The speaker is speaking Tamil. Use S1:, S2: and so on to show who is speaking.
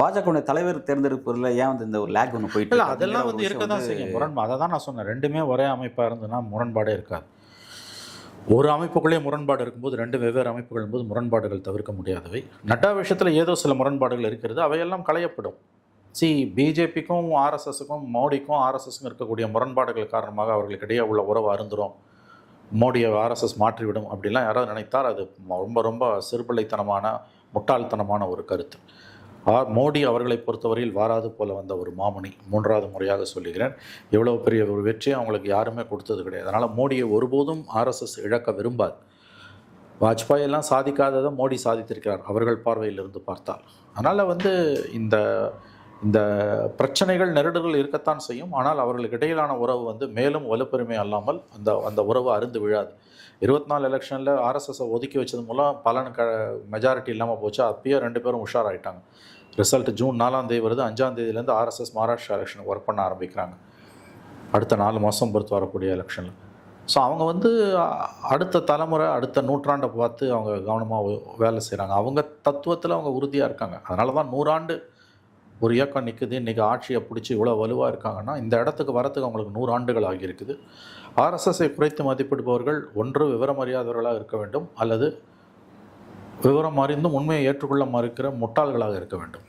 S1: பாஜக தலைவர் தேர்ந்தெடுப்பதில் ஏன் வந்து இந்த ஒரு லேக் ஒன்று போயிட்டு
S2: இல்லை? அதெல்லாம் வந்து இருக்க தான் செய்யும். முரண்பாடு அதை தான் நான் சொன்னேன். ரெண்டுமே ஒரே அமைப்பாக இருந்ததுன்னா முரண்பாடே இருக்காது. ஒரு அமைப்புக்குள்ளே முரண்பாடு இருக்கும்போது ரெண்டு வெவ்வேறு அமைப்புகள் போது முரண்பாடுகள் தவிர்க்க முடியாதவை. நட்டா விஷயத்தில் ஏதோ சில முரண்பாடுகள் இருக்கிறது. அவையெல்லாம் களையப்படும். சி பிஜேபிக்கும் ஆர்எஸ்எஸ்க்கும் மோடிக்கும் ஆர்எஸ்எஸ்க்கும் இருக்கக்கூடிய முரண்பாடுகள் காரணமாக அவர்களுக்கு இடையே உள்ள உறவு அருந்துரும் மோடியை ஆர்எஸ்எஸ் மாற்றிவிடும் அப்படிலாம் யாராவது நினைத்தால் அது ரொம்ப ரொம்ப சிறுபிள்ளைத்தனமான முட்டாள்தனமான ஒரு கருத்து. மோடி அவர்களை பொறுத்தவரையில் வாராது போல வந்த ஒரு மாமணி மூன்றாவது முறையாக சொல்லுகிறேன். எவ்வளோ பெரிய ஒரு வெற்றியை அவங்களுக்கு யாருமே கொடுத்தது கிடையாது. அதனால் மோடியை ஒருபோதும் ஆர்எஸ்எஸ் இழக்க விரும்பாது. வாஜ்பாய் எல்லாம் சாதிக்காததை மோடி சாதித்திருக்கிறார். அவர்கள் பார்வையிலிருந்து பார்த்தால். அதனால் வந்து இந்த இந்த பிரச்சனைகள் நெருடல்கள் இருக்கத்தான் செய்யும். ஆனால் அவர்களுக்கு இடையிலான உறவு வந்து மேலும் வலுப்பெருமை அல்லாமல் அந்த அந்த உறவு அருந்து விழாது. இருபத்தி நாலு எலெக்ஷனில் ஆர்எஸ்எஸை ஒதுக்கி வச்சது மூலம் பலன் க மெஜாரிட்டி இல்லாமல் போச்சு. அப்பயே ரெண்டு பேரும் உஷாராயிட்டாங்க. ரிசல்ட் ஜூன் நாலாம் தேதி வருது. அஞ்சாம் தேதியிலேருந்து ஆர்எஸ்எஸ் மகாராஷ்டிரா எலெக்ஷனுக்கு ஒர்க் பண்ண ஆரம்பிக்கிறாங்க. அடுத்த நாலு மாதம் பொறுத்து வரக்கூடிய எலெக்ஷனில் ஸோ அவங்க வந்து அடுத்த தலைமுறை அடுத்த நூற்றாண்டை பார்த்து அவங்க கவனமாக வேலை செய்கிறாங்க அவங்க தத்துவத்தில் அவங்க உறுதியாக இருக்காங்க. அதனால தான் நூறாண்டு ஒரு இயக்கம் நிற்குது இன்றைக்கி ஆட்சியை பிடிச்சி இவ்வளோ வலுவாக இருக்காங்கன்னா இந்த இடத்துக்கு வரத்துக்கு அவங்களுக்கு நூறு ஆண்டுகள் ஆகியிருக்குது. ஆர்எஸ்எஸ்ஸை குறைத்து மதிப்பிடுபவர்கள் ஒன்று விவரம் அறியாதவர்களாக இருக்க வேண்டும் அல்லது விவரம் அறிந்தும் உண்மையை ஏற்றுக்கொள்ள மறுக்கிற முட்டாள்களாக இருக்க வேண்டும்.